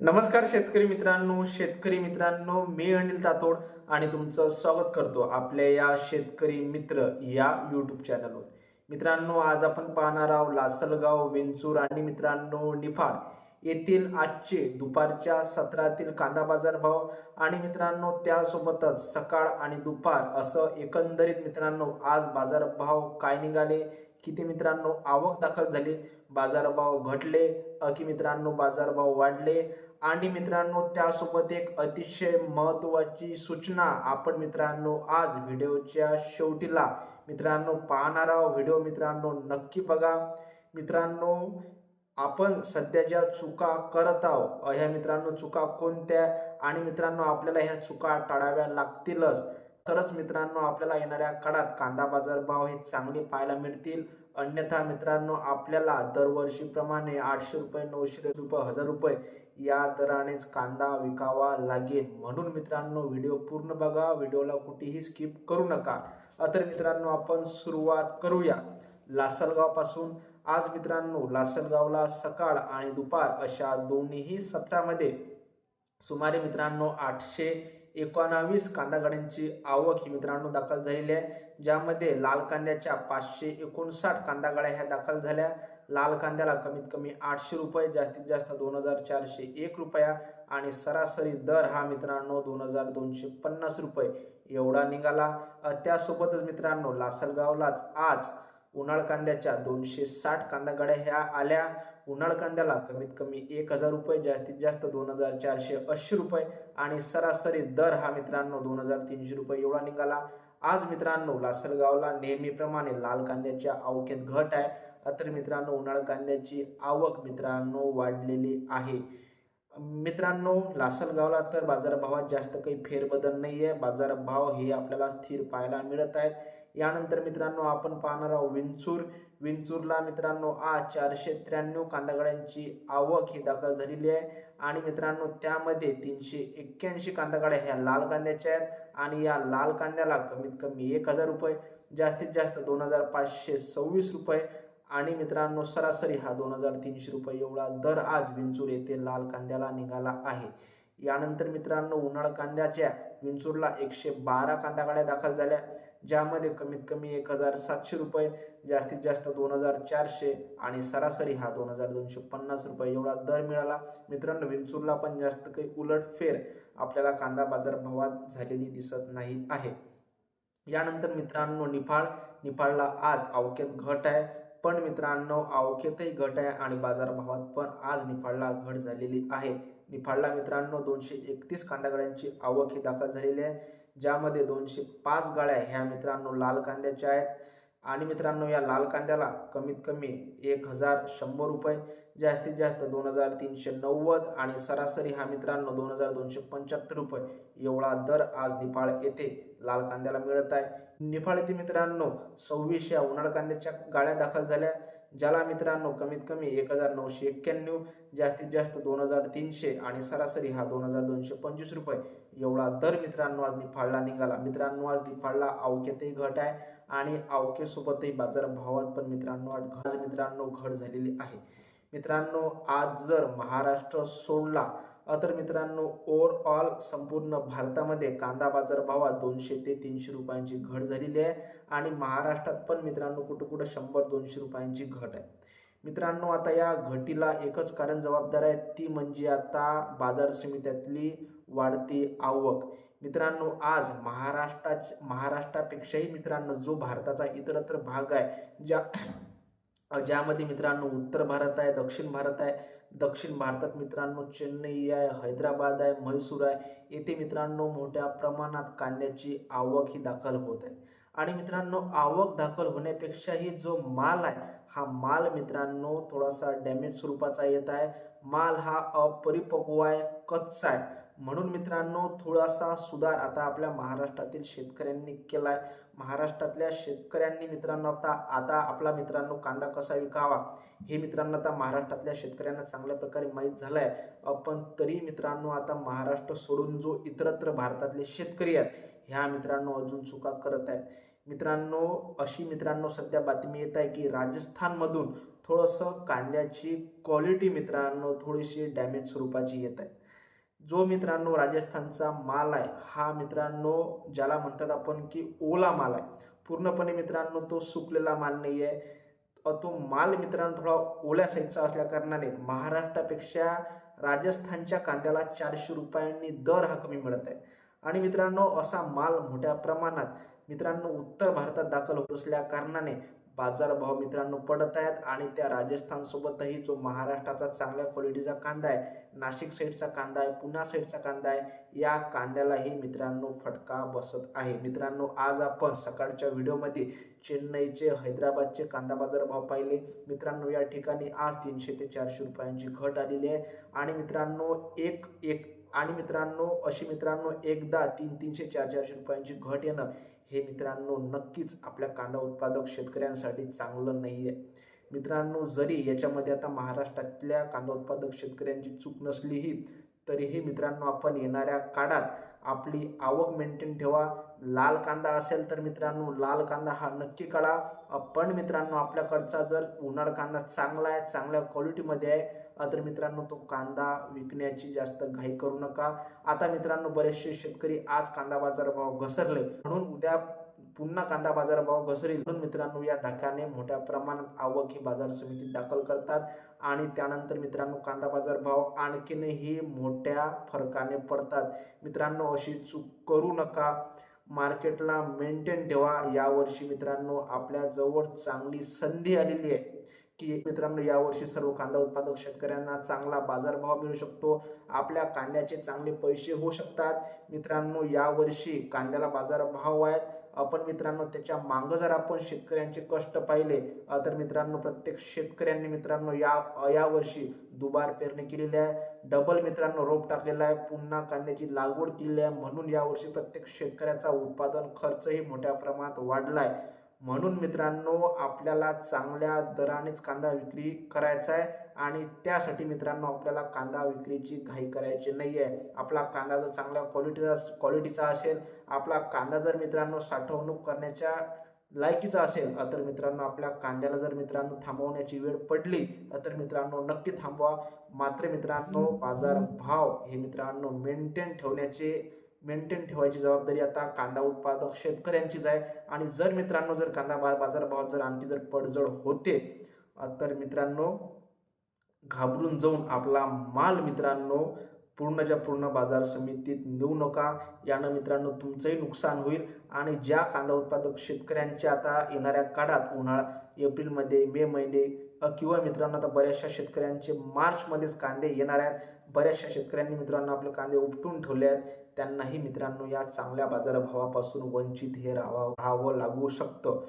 नमस्कार शेतकरी मित्रांनो शेतकरी मित्रांनो मी अनिल तातोड आणि तुमचं स्वागत करतो आपल्या या शेतकरी मित्र या यूट्यूब चॅनलवर मित्रांनो आज आपण पाहणार आहोत लासलगाव विंचूर आणि मित्रांनो निफाड येथील आजचे दुपारच्या सत्रातील कांदा बाजार भाव आणि मित्रांनो त्यासोबतच सकाळ आणि दुपार असं एकंदरीत मित्रांनो आज बाजार भाव काय निघाले किती मित्रांनो आवक दाखल झाली बाजारभाव घटले की मित्रांनो बाजारभाव वाढले आणि मित्रांनो त्यासोबत एक अतिशय महत्त्वाची सूचना आपण मित्रांनो आज व्हिडिओच्या शेवटीला मित्रांनो पाहणार आहोत. व्हिडिओ मित्रांनो नक्की बघा. मित्रांनो आपण सध्या ज्या चुका करत आहोत ह्या मित्रांनो चुका कोणत्या? आणि मित्रांनो आपल्याला ह्या चुका टाळाव्या लागतीलच. तरच मित्रांनो आपल्याला येणाऱ्या काळात कांदा बाजार भाव हे चांगले पाहायला मिळतील. अन्यथा मित्रांनो आपल्याला दरवर्षीप्रमाणे आठशे रुपये नऊशे रुपये हजार रुपये या दरानेच कांदा विकावा लागेल. म्हणून मित्रांनो व्हिडिओ पूर्ण बघा. व्हिडिओला कुठेही स्किप करू नका. तर मित्रांनो आपण सुरुवात करूया. लासलगावपासून. आज मित्रांनो लासलगावला सकाळ आणि दुपार अशा दोन्हीही सत्रामध्ये सुमारे मित्रांनो आठशे एकोणावीस कांदा गाड्यांची आवक ही मित्रांनो दाखल झालेली आहे. ज्यामध्ये लाल कांद्याच्या पाचशे एकोणसाठ कांदा गाड्या ह्या दाखल झाल्या. लाल कांद्याला कमीत कमी आठशे रुपये जास्तीत जास्त दोन हजार चारशे एक रुपया आणि सरासरी दर हा मित्रांनो दोन हजार दोनशे पन्नास रुपये एवढा निघाला. त्यासोबतच मित्रांनो लासलगावलाच आज उन्हाळ कांद्याच्या दोनशे साठ कांदा गड्या ह्या आल्या. उन्हाळ कांद्याला कमीत कमी एक हजार रुपये जास्तीत जास्त दोन हजार चारशे ऐंशी रुपये आणि सरासरी दर हा मित्रांनो दोन हजार तीनशे रुपये एवढा निघाला. आज मित्रांनो लासलगावला नेहमीप्रमाणे लाल कांद्याच्या आवकेत घट आहे. तर मित्रांनो उन्हाळ कांद्याची आवक मित्रांनो वाढलेली आहे. मित्रांनो लासलगावला तर बाजारभावात जास्त काही फेरबदल नाही आहे बाजारभाव हे आपल्याला स्थिर पाहायला मिळत आहेत. यानंतर मित्रांनो आपण पाहणार आहोत विंचूर. विंचूरला मित्रांनो आज चारशे त्र्याण्णव कांदागाड्यांची आवक ही दाखल झालेली आहे. आणि मित्रांनो त्यामध्ये तीनशे एक्क्याऐंशी कांदागाड्या ह्या लाल कांद्याच्या आहेत. आणि या लाल कांद्याला कमीत कमी एक हजार रुपये जास्तीत जास्त दोन हजार पाचशे सव्वीस रुपये आणि मित्रांनो सरासरी हा दोन हजार तीनशे रुपये एवढा दर आज विंचूर येथे लाल कांद्याला निघाला आहे. यानंतर मित्रांनो उन्हाळ कांद्याच्या विंचूरला एकशे बारा कांदा गाड्या दाखल झाल्या ज्यामध्ये कमीत कमी एक हजार सातशे रुपये जास्तीत जास्त दोन हजार चारशे आणि सरासरी हा दोन हजार दोनशे पन्नास रुपये एवढा दर मिळाला. मित्रांनो विंचूरला पण जास्त काही उलटफेर आपल्याला कांदा बाजार भावात झालेली दिसत नाही आहे. यानंतर मित्रांनो निफाळ निफाडला आज अवक्यात घट आहे. पण मित्रांनो अवकेतही घट आहे आणि बाजारभावात पण आज निफाडला घट झालेली आहे. निफाडला मित्रांनो दोनशे एकतीस कांदा आवक ही दाखल झालेली आहे ज्यामध्ये दोनशे पाच गाड्या ह्या मित्रांनो लाल कांद्याच्या आहेत. आणि मित्रांनो या लाल कांद्याला कमीत कमी एक हजार शंभर रुपये जास्तीत जास्त दोन हजार तीनशे नव्वद आणि सरासरी हा मित्रांनो दोन हजार दोनशे पंच्याहत्तर रुपये एवढा दर आज निफाळ येथे लाल कांद्याला मिळत आहे. निफाळ येथे मित्रांनो सव्वीस या उन्हाळ कांद्याच्या गाड्या दाखल झाल्या ज्याला मित्रांनो कमीत कमी एक हजार नऊशे एक्क्याण्णव जास्तीत जास्त दोन हजार तीनशे आणि सरासरी हा दोन हजार दोनशे पंचवीस रुपये एवढा दर मित्रांनो आज निफाडला निघाला. मित्रांनो आज निफाडला अवकेतही घट आहे आणि अवकेसोबतही बाजारभावात पण मित्रांनो आज मित्रांनो घट झालेली आहे. मित्रांनो आज जर महाराष्ट्र सोडला तर मित्रांनो ओव्हरऑल संपूर्ण भारतामध्ये कांदा बाजार भावात दोनशे ते तीनशे रुपयांची घट झालेली आहे आणि महाराष्ट्रात पण मित्रांनो कुठं कुठं शंभर दोनशे रुपयांची घट आहे. मित्रांनो आता या घटीला एकच कारण जबाबदार आहे ती म्हणजे आता बाजार समित्यातली वाढती आवक. मित्रांनो आज महाराष्ट्रा महाराष्ट्रापेक्षाही मित्रांनो जो भारताचा इतरत्र भाग आहे ज्या ज्यामध्ये मित्रांनो उत्तर भारत आहे दक्षिण भारत आहे दक्षिण भारतात मित्रांनो चेन्नई आहे हैदराबाद आहे म्हैसूर आहे येथे मित्रांनो मोठ्या प्रमाणात कांद्याची आवक ही दाखल होत आहे. आणि मित्रांनो आवक दाखल होण्यापेक्षाही जो माल आहे हा माल मित्रांनो थोडासा डॅमेज स्वरूपाचा येत आहे. माल हा अपरिपक्व आहे कच्चा आहे. म्हणून मित्रांनो थोडासा सुधार आता आपल्या महाराष्ट्रातील शेतकऱ्यांनी केला आहे महाराष्ट्रातल्या शेतकऱ्यांनी मित्रांनो आता आता आपला मित्रांनो कांदा कसा विकावा? हे मित्रांनो आता महाराष्ट्रातल्या शेतकऱ्यांना चांगल्या प्रकारे माहीत झालं आहे पण तरी मित्रांनो आता महाराष्ट्र सोडून जो इतरत्र भारतातले शेतकरी आहेत ह्या मित्रांनो अजून चुका करत आहेत. मित्रांनो अशी मित्रांनो सध्या बातमी येत आहे की राजस्थानमधून थोडंसं कांद्याची क्वालिटी मित्रांनो थोडीशी डॅमेज स्वरूपाची येत आहे. जो मित्रांनो राजस्थानचा माल आहे हा मित्रांनो ज्याला म्हणतात आपण की ओला माल आहे. पूर्णपणे मित्रांनो तो सुकलेला माल नाही आहे तो माल मित्रांनो थोडा ओल्या साईजचा असल्या कारणाने महाराष्ट्रापेक्षा राजस्थानच्या कांद्याला चारशे रुपयांनी दर हा कमी मिळत आहे. आणि मित्रांनो असा माल मोठ्या प्रमाणात मित्रांनो उत्तर भारतात दाखल होत असल्या कारणाने बाजारभाव मित्रांनो पडत आहेत आणि त्या राजस्थानसोबतही जो महाराष्ट्राचा चांगल्या क्वालिटीचा कांदा आहे नाशिक साईडचा कांदा आहे पुणा साईडचा कांदा आहे या कांद्यालाही मित्रांनो फटका बसत आहे. मित्रांनो आज आपण सकाळच्या व्हिडिओमध्ये चेन्नईचे हैदराबादचे कांदा बाजार भाव पाहिले. मित्रांनो या ठिकाणी आज तीनशे ते चारशे रुपयांची घट आलेली आहे. आणि मित्रांनो एक एक आणि मित्रांनो अशी मित्रांनो एकदा तीन तीनशे चार चारशे रुपयांची घट येणं हे मित्रांनो नक्कीच आपल्या कांदा उत्पादक शेतकऱ्यांसाठी चांगलं नाही आहे मित्रांनो जरी याच्यामध्ये आता महाराष्ट्रातल्या कांदा उत्पादक शेतकऱ्यांची चूक नसलीही तरीही मित्रांनो आपण येणाऱ्या काळात आपली आवक मेंटेन ठेवा. लाल कांदा असेल तर मित्रांनो लाल कांदा हा नक्की काढा. पण मित्रांनो आपल्याकडचा जर उन्हाळ कांदा चांगला आहे चांगल्या क्वालिटीमध्ये आहे तर मित्रांनो तो कांदा विकण्याची जास्त घाई करू नका. आता मित्रांनो बरेचसे शेतकरी आज कांदा बाजार भाव घसरले. म्हणून उद्या पुन्हा कांदा बाजार भाव घसरेल. म्हणून मित्रांनो या धक्क्याने मोठ्या प्रमाणात आवक ही बाजार समितीत दाखल करतात आणि त्यानंतर मित्रांनो कांदा बाजार भाव आणखीनही मोठ्या फरकाने पडतात. मित्रांनो अशी चूक करू नका. मार्केटला मेंटेन ठेवा. यावर्षी मित्रांनो आपल्या जवळ चांगली संधी आलेली आहे की मित्रांनो यावर्षी सर्व कांदा उत्पादक शेतकऱ्यांना चांगला बाजारभाव मिळू शकतो. आपल्या कांद्याचे चांगले पैसे होऊ शकतात. मित्रांनो यावर्षी कांद्याला बाजारभाव आहेत. आपण मित्रांनो त्याच्या मागं जर आपण शेतकऱ्यांचे कष्ट पाहिले तर मित्रांनो प्रत्येक शेतकऱ्यांनी मित्रांनो या यावर्षी दुबार पेरणी केलेली आहे. डबल मित्रांनो रोप टाकलेला आहे. पुन्हा कांद्याची लागवड केलेली आहे. म्हणून यावर्षी प्रत्येक शेतकऱ्याचा उत्पादन खर्चही मोठ्या प्रमाणात वाढला आहे. म्हणून मित्रांनो आपल्याला चांगल्या दरानेच कांदा विक्री करायचा आहे आणि त्यासाठी मित्रांनो आपल्याला कांदा विक्रीची घाई करायची नाही आहे आपला कांदा जर चांगल्या क्वालिटीचा क्वालिटीचा असेल आपला कांदा जर मित्रांनो साठवणूक करण्याच्या लायकीचा असेल तर मित्रांनो आपल्या कांद्याला जर मित्रांनो थांबवण्याची वेळ पडली तर मित्रांनो नक्की थांबवा. मात्र मित्रांनो बाजार भाव हे मित्रांनो मेंटेन ठेवण्याचे मेंटेन ठेवायची जबाबदारी आता कांदा उत्पादक शेतकऱ्यांचीच आहे. आणि जर मित्रांनो जर कांदा बा बाजारभाव जर आणखी जर पडझड होते तर मित्रांनो घाबरून जाऊन आपला माल मित्रांनो पूर्णच्या पूर्ण बाजार समितीत नेऊ नका. यानं मित्रांनो तुमचंही नुकसान होईल. आणि ज्या कांदा उत्पादक शेतकऱ्यांच्या आता येणाऱ्या काळात उन्हाळा एप्रिलमध्ये मे महिने किंवा मित्रांनो आता बऱ्याचशा शेतकऱ्यांचे मार्चमध्येच कांदे येणार आहेत. बऱ्याचशा शेतकऱ्यांनी मित्रांनो आपले कांदे उपटून ठेवले आहेत. त्यांनाही मित्रांनो या चांगल्या बाजारभावापासून वंचित हे राहावं राहावं लागू शकतं.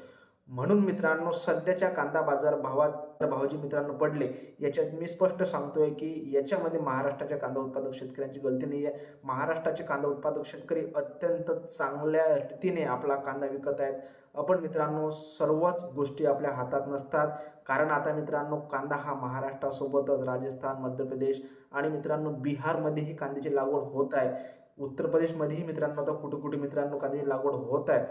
म्हणून मित्रांनो सध्याच्या कांदा बाजार भावात भावजी मित्रांनो पडले याच्यात मी स्पष्ट सांगतोय की याच्यामध्ये महाराष्ट्राच्या कांदा उत्पादक शेतकऱ्यांची गलती नाही आहे महाराष्ट्राचे कांदा उत्पादक शेतकरी अत्यंत चांगल्या रीतीने आपला कांदा विकत आहेत. आपण मित्रांनो सर्वच गोष्टी आपल्या हातात नसतात. कारण आता मित्रांनो कांदा हा महाराष्ट्रासोबतच राजस्थान मध्य प्रदेश आणि मित्रांनो बिहारमध्येही कांद्याची लागवड होत आहे. उत्तर प्रदेशमध्येही मित्रांनो आता कुठे कुठे मित्रांनो कांद्याची लागवड होत आहे.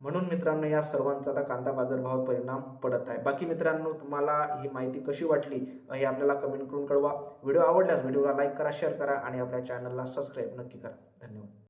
म्हणून मित्रांनो या सर्वांचा आता कांदा बाजारभाव परिणाम पडत आहे. बाकी मित्रांनो तुम्हाला ही माहिती कशी वाटली हे आपल्याला कमेंट करून कळवा. व्हिडिओ आवडल्यास व्हिडिओला लाईक करा शेअर करा आणि आपल्या चॅनलला सबस्क्राईब नक्की करा. धन्यवाद.